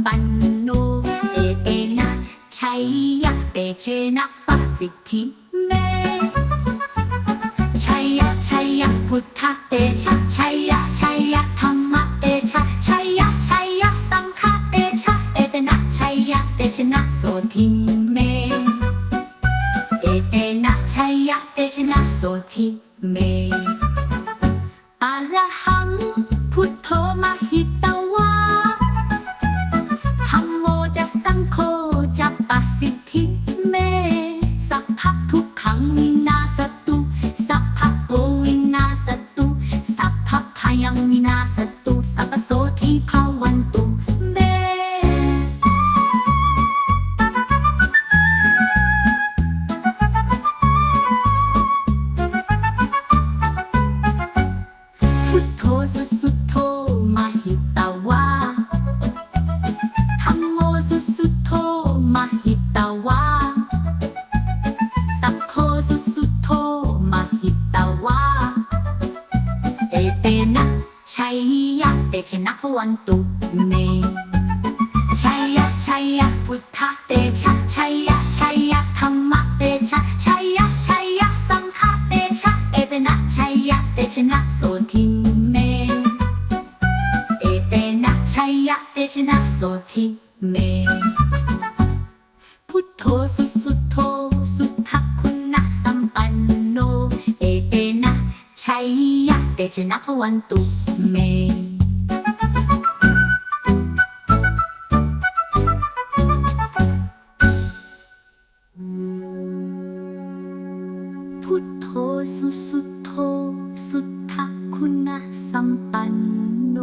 นะสัมปันโนเอเตนะชัยยะเตเชนะปัสสิทธิเมชัยยะชัยยะพุทธเตชะชัยยะชัยยะธรรมะเตชะชัยยะชัยยะสังฆเตชะเอเตนะชัยยะเตชนะโสทิเมเอเตนะชัยยะเตชนะโสทิเม พุทโธสุสุโธมาหิตาวาธัมโมสุสุโธมาหิตาวาสัพโคสุสุโธมาหิตวาเอเตนะชัยยะเตชนะพวันตุเมชัยยะชัยยะพุทธเตชะชัยยะชัยยะธรรมเตชะชัยยะชัยยะ พุทโธสุสุโธสุทธคุณะสัมปันโน เอเตนะชัยยะเตชนะพวันตุเมพุทโธสุสุโธสุทธคุณะสัมปันโน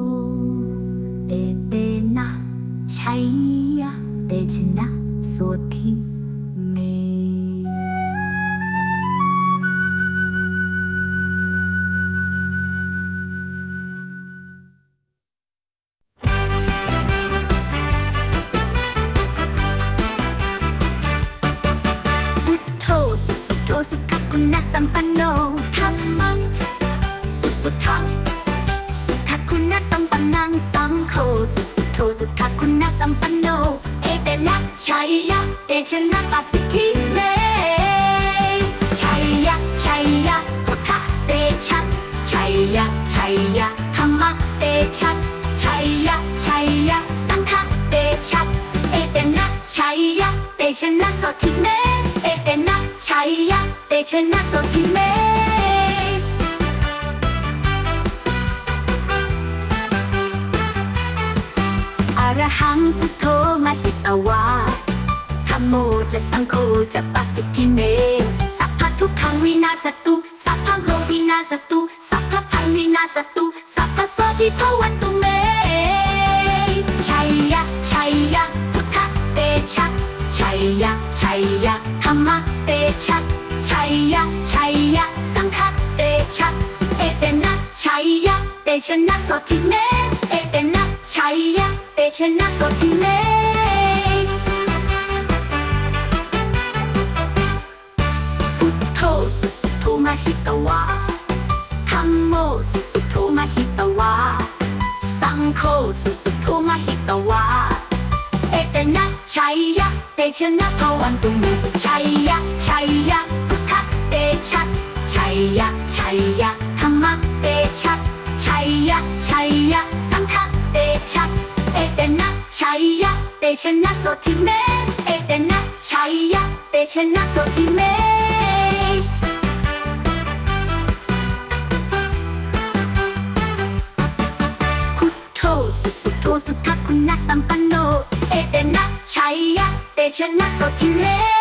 คุณสัมปันโนธรรมัง สุสุทังสุทธคุณสัมปันนังสังโฆสุสุโธสุขคุณสัมปันโน เอเตนะชัยยะเตชนะปัสสิทธิเมชัยยะชัยยะพุทธเตชะชัยยะชัยยะธรรมเตชะชัยยะชัยยะสังฆเตชะเอเตนะชัยยะเตชนะโสทิเมเอเตนะชัยยะ เตชนะโสทิเมอรหังพุทโธมหิตวาธัมโมจะสังโฆจะปัสสิทธิเม สัพพะทุกขังวินาสตุ สัพพะโรวินาสตุ สัพพะพังวินาสตุ สัพพะโสทิภวันตุเม ชัยยะ ชัยยะ พุทธเตชะ ชัยยะ ชัยยะธรรมเตชะ ชนะโสทิเมเอเตนะชัยยะเตชนะโสทิเมพุทโธสุสุโธมหิตวาธัมโมสุสุโธมหิตวาสังโฆสุสุโธมหิตวาเอเตนะชัยยะเตชนะภวันตุเมชัยยะชัยยะพุทธเตชะชัยยะชัยยะธรรมเตชะ ชนะโสทิเมเอเตนะชัยยะเตชนะโสทิเมคุโทสุสุโทสุทักคุณะสัมปันโน เอเตนะชัยยะเตชนะโสทิเม